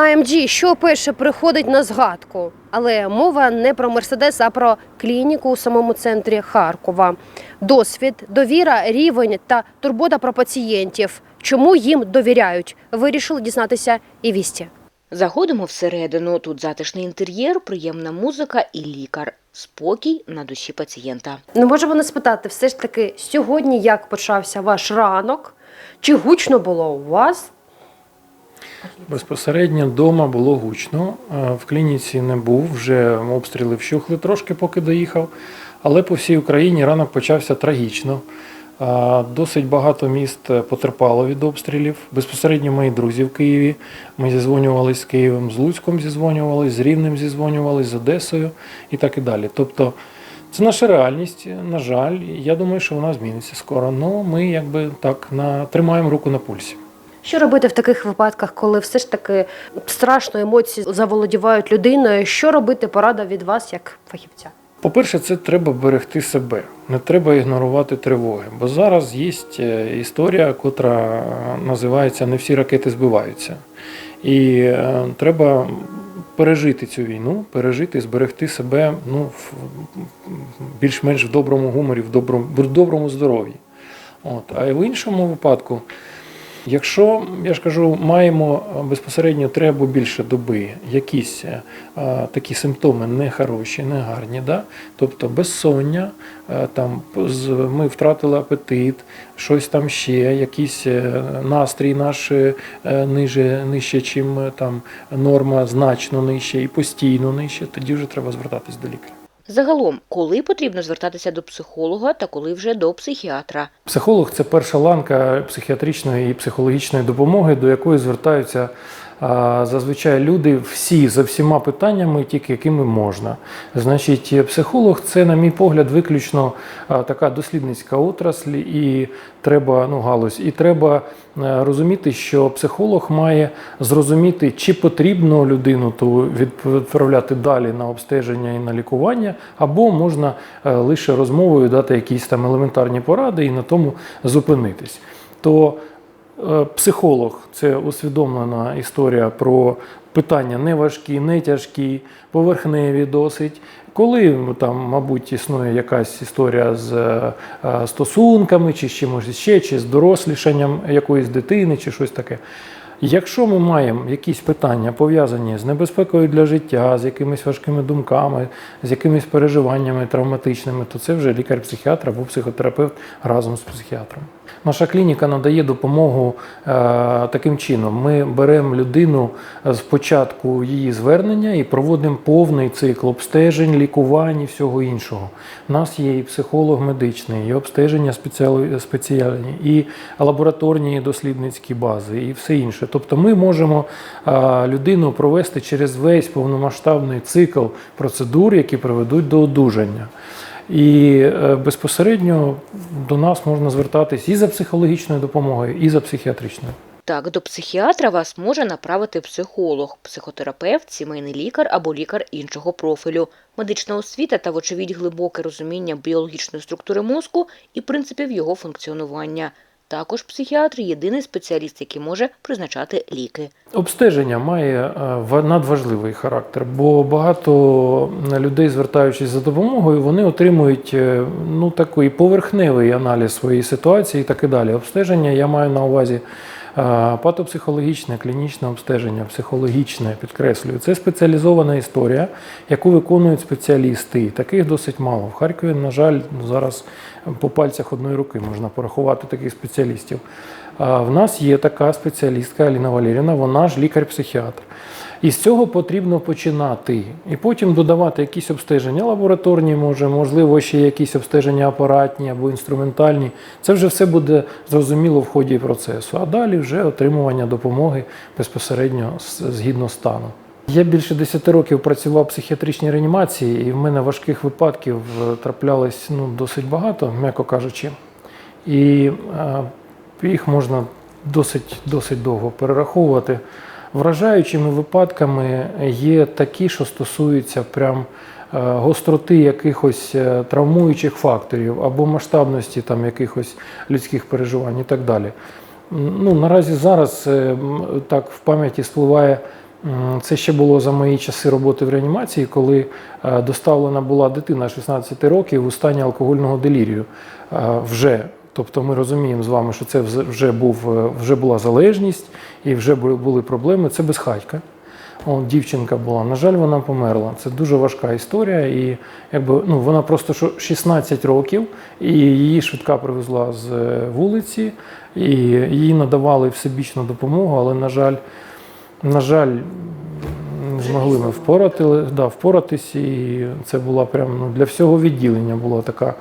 AMG, що перше приходить на згадку, але мова не про Мерседес, а про клініку у самому центрі Харкова. Досвід, довіра, рівень та турбота про пацієнтів. Чому їм довіряють? Вирішили дізнатися і вісті. Заходимо всередину. Тут затишний інтер'єр, приємна музика і лікар. Спокій на душі пацієнта. Не можемо не спитати, все ж таки, сьогодні як почався ваш ранок? Чи гучно було у вас? Безпосередньо вдома було гучно. Е, В клініці не був, вже обстріли вщухли трошки, поки доїхав. Але по всій Україні ранок почався трагічно. Е, Досить багато міст потерпало від обстрілів. Безпосередньо мої друзі в Києві. Ми зізвонювалися з Києвом, з Луцьком зізвонювалися, з Рівнем зізвонювалися, з Одесою і так і далі. Тобто це наша реальність, на жаль. Я думаю, що вона зміниться скоро. Ну, ми якби так на, тримаємо руку на пульсі. Що робити в таких випадках, коли все ж таки страшно емоції заволодівають людиною? Що робити порада від вас як фахівця? По-перше, це треба берегти себе, не треба ігнорувати тривоги. Бо зараз є е, історія, котра називається Не всі ракети збиваються. І е, треба пережити цю війну, пережити, зберегти себе ну, більш-менш в доброму гуморі, в доброму, в доброму здоров'ї. От. А в іншому випадку, Якщо я ж кажу, маємо е, безпосередньо три або більше доби якісь е, е, такі симптоми нехороші, негарні, да? тобто безсоння, е, там ми втратили апетит, щось там ще, якийсь настрій наш ниже, нижче, чим там норма, значно нижче і постійно нижче, тоді вже треба звертатись до лікаря. Загалом, коли потрібно звертатися до психолога та коли вже до психіатра. Психолог це перша ланка психіатричної і психологічної допомоги, до якої звертаються зазвичай люди всі за всіма питаннями, тільки якими можна. Значить, психолог це, на мій погляд, виключно така дослідницька отрасль і треба ну, галузь. І треба е, розуміти, що психолог має зрозуміти, чи потрібно людину ту відправляти далі на обстеження і на лікування, або можна е, лише розмовою дати якісь там елементарні поради і на тому зупинитись. То е, психолог це усвідомлена історія про питання не важкі, не тяжкі, поверхневі досить. Коли там, мабуть, існує якась історія з е, е, стосунками, чи з чимось ще, чи з дорослішанням якоїсь дитини, чи щось таке. Якщо ми маємо якісь питання пов'язані з небезпекою для життя, з якимись важкими думками, з якимись переживаннями травматичними, то це вже лікар-психіатр або психотерапевт разом з психіатром. Наша клініка надає допомогу е, таким чином. Ми беремо людину з початку її звернення і проводимо повний цикл обстежень, лікувань і всього іншого. У нас є і психолог медичний, і обстеження спеціальні, і лабораторні і дослідницькі бази, і все інше. Тобто ми можемо е, людину провести через весь повномасштабний цикл процедур, які приведуть до одужання. І е, безпосередньо до нас можна звертатись і за психологічною допомогою, і за психіатричною. Так, до психіатра вас може направити психолог, психотерапевт, сімейний лікар або лікар іншого профілю. Медична освіта та, вочевидь, глибоке розуміння біологічної структури мозку і принципів його функціонування. Також психіатр єдиний спеціаліст, який може призначати ліки. Обстеження має е, надважливий характер, бо багато людей, звертаючись за допомогою, вони отримують е, ну, такий поверхневий аналіз своєї ситуації і так і далі. Обстеження я маю на увазі патопсихологічне, клінічне обстеження, психологічне, підкреслюю. Це спеціалізована історія, яку виконують спеціалісти. Таких досить мало. В Харкові, на жаль, зараз по пальцях одної руки можна порахувати таких спеціалістів. В нас є така спеціалістка Аліна Валерівна, вона ж лікар-психіатр. І з цього потрібно починати. І потім додавати якісь обстеження лабораторні, може, можливо, ще якісь обстеження апаратні або інструментальні. Це вже все буде зрозуміло в ході процесу. А далі вже отримування допомоги безпосередньо згідно стану. Я більше 10 років працював в психіатричній реанімації, і в мене важких випадків е, траплялось ну, досить багато, м'яко кажучи. І е, їх можна досить, досить довго перераховувати. Вражаючими випадками є такі, що стосуються прям е, гостроти якихось е, травмуючих факторів або масштабності там якихось людських переживань і так далі. Ну, наразі зараз е, так в пам'яті спливає Це ще було за мої часи роботи в реанімації, коли доставлена була дитина 16 років у стані алкогольного делірію. Вже, тобто ми розуміємо з вами, що це вже, був, е, вже була залежність і вже були проблеми. Це безхатька. О, дівчинка була. На жаль, вона померла. Це дуже важка історія. І якби ну вона просто що 16 років, і її швидка привезла з е, вулиці, і їй надавали всебічну допомогу, але на жаль, на жаль, змогли ми впорати, да, впоратись, і це була прям ну, для всього відділення була така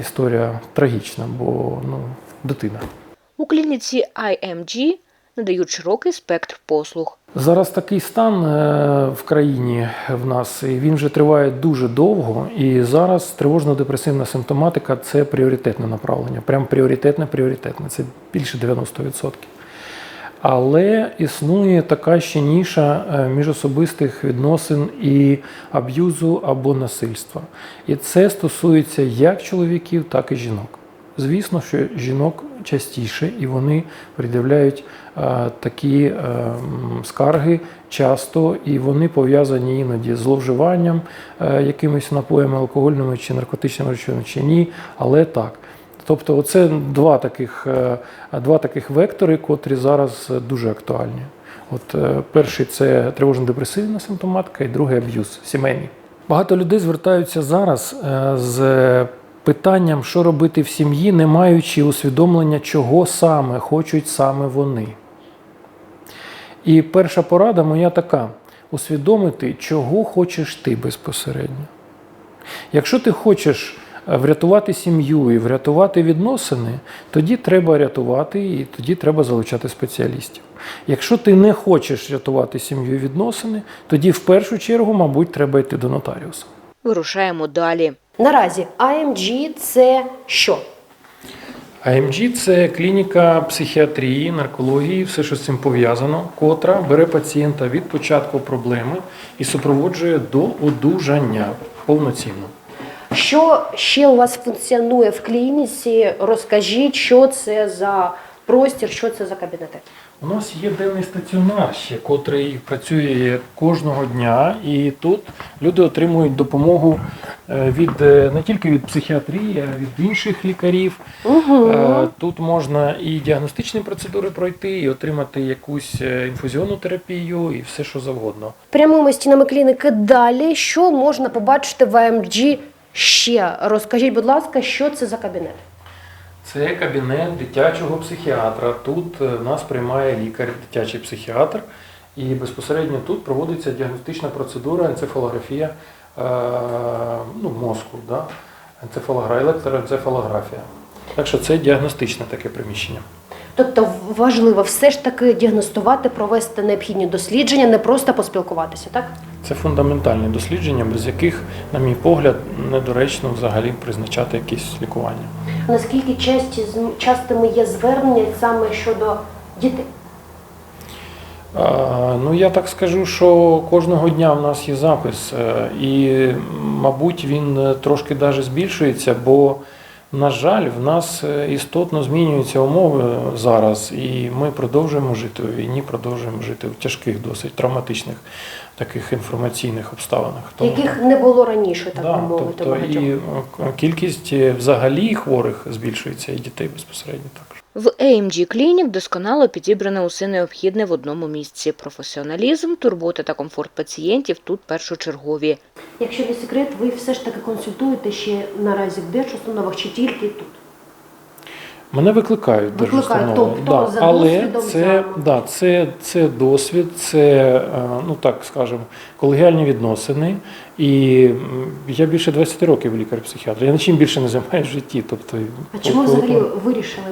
історія трагічна, бо ну, дитина. У клініці IMG надають широкий спектр послуг. Зараз такий стан е, в країні в нас, і він вже триває дуже довго. І зараз тривожно-депресивна симптоматика це пріоритетне направлення. Прям пріоритетне, пріоритетне. Це більше 90%. Але існує така ще ніша е, міжособистих відносин і аб'юзу або насильства. І це стосується як чоловіків, так і жінок. Звісно, що жінок частіше, і вони пред'являють е, такі е, скарги часто, і вони пов'язані іноді з зловживанням якимись напоями алкогольними чи наркотичними речовинами, чи ні, але так. Тобто, це два таких, е, два таких вектори, котрі зараз дуже актуальні. От е, перший це тривожно-депресивна симптоматика, і другий аб'юз сімейний. Багато людей звертаються зараз е, з питанням, що робити в сім'ї, не маючи усвідомлення, чого саме хочуть саме вони. І перша порада моя така: усвідомити, чого хочеш ти безпосередньо. Якщо ти хочеш врятувати сім'ю і врятувати відносини, тоді треба рятувати і тоді треба залучати спеціалістів. Якщо ти не хочеш рятувати сім'ю і відносини, тоді в першу чергу, мабуть, треба йти до нотаріуса. Вирушаємо далі. Наразі IMG – це що? АМГ це клініка психіатрії, наркології, все, що з цим пов'язано, котра бере пацієнта від початку проблеми і супроводжує до одужання повноцінно. Що ще у вас функціонує в клініці? Розкажіть, що це за простір, що це за кабінети? У нас є денний стаціонар, ще, котрий працює кожного дня, і тут люди отримують допомогу е, від е, не тільки від психіатрії, а від інших лікарів. Угу. Тут можна і діагностичні процедури пройти, і отримати якусь інфузіонну терапію, і все, що завгодно. Прямими стінами клініки далі. Що можна побачити в IMG ще? Розкажіть, будь ласка, що це за кабінет? Це кабінет дитячого психіатра. Тут е, нас приймає лікар, дитячий психіатр, і безпосередньо тут проводиться діагностична процедура, енцефалографія е, ну, мозку, да? енцефалогра, електроенцефалографія. Так що це діагностичне таке приміщення. Тобто важливо все ж таки діагностувати, провести необхідні дослідження, не просто поспілкуватися, так? Це фундаментальні дослідження, без яких, на мій погляд, недоречно взагалі призначати якісь лікування. Наскільки часті, частими є звернення саме щодо дітей? Ну, я так скажу, що кожного дня в нас є запис, е, і, мабуть, він е, трошки даже збільшується, бо, на жаль, в нас е, істотно змінюються умови зараз, і ми продовжуємо жити у війні, продовжуємо жити в тяжких, досить травматичних таких інформаційних обставинах. Яких не було раніше, так да, би мовити, тобто багатьох. і е, кількість е, взагалі хворих збільшується, і дітей безпосередньо також. В AMG Clinic досконало підібране усе необхідне в одному місці. Професіоналізм, турбота та комфорт пацієнтів тут першочергові. Якщо не секрет, ви все ж таки консультуєте ще наразі в держустановах чи тільки тут? Мене викликають Викликають. Тобто за але це, за- да, це, це досвід, це, е, ну так скажемо, колегіальні відносини. І я більше 20 років лікар-психіатр. Я нічим більше не займаюся в житті. Тобто, А чому взагалі вирішили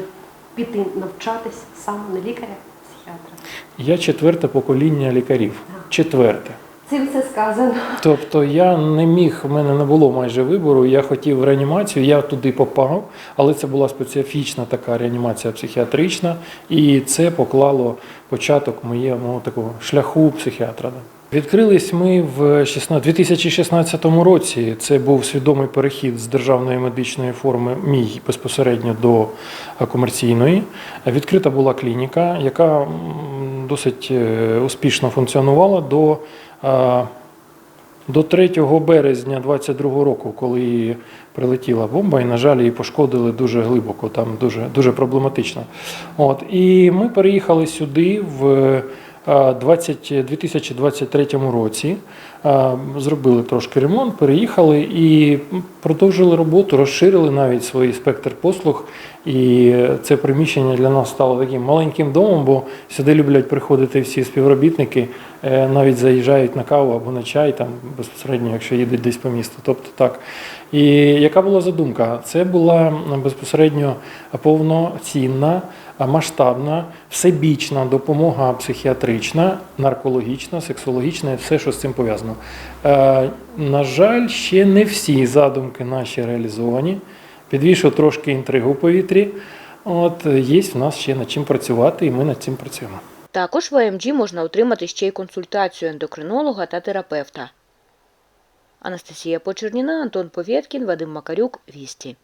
піти навчатись саме на лікаря, психіатра? Я четверте покоління лікарів. Четверте. Цим все сказано. Тобто я не міг, в мене не було майже вибору. Я хотів реанімацію, я туди попав, але це була специфічна така реанімація психіатрична, і це поклало початок моєму такого шляху психіатра. Відкрились ми в 2016 році. Це був свідомий перехід з державної медичної форми мій безпосередньо до комерційної. Відкрита була клініка, яка досить е, успішно функціонувала до, до 3 березня 22 року, коли прилетіла бомба, і, на жаль, її пошкодили дуже глибоко, там дуже, дуже проблематично. От, і ми переїхали сюди в 20, 2023 році, е, зробили трошки ремонт, переїхали і продовжили роботу, розширили навіть свій спектр послуг. І це приміщення для нас стало таким маленьким домом, бо сюди люблять приходити всі співробітники, е, навіть заїжджають на каву або на чай, там безпосередньо, якщо їдуть десь по місту. Тобто так. І яка була задумка? Це була безпосередньо повноцінна, масштабна, всебічна допомога психіатрична, наркологічна, сексологічна і все, що з цим пов'язано. Е, на жаль, ще не всі задумки наші реалізовані. Підвішу трошки інтригу в повітрі. От є в нас ще над чим працювати, і ми над цим працюємо. Також в АМГ можна отримати ще й консультацію ендокринолога та терапевта. Анастасія Почерніна, Антон Повєткін, Вадим Макарюк, Вісті.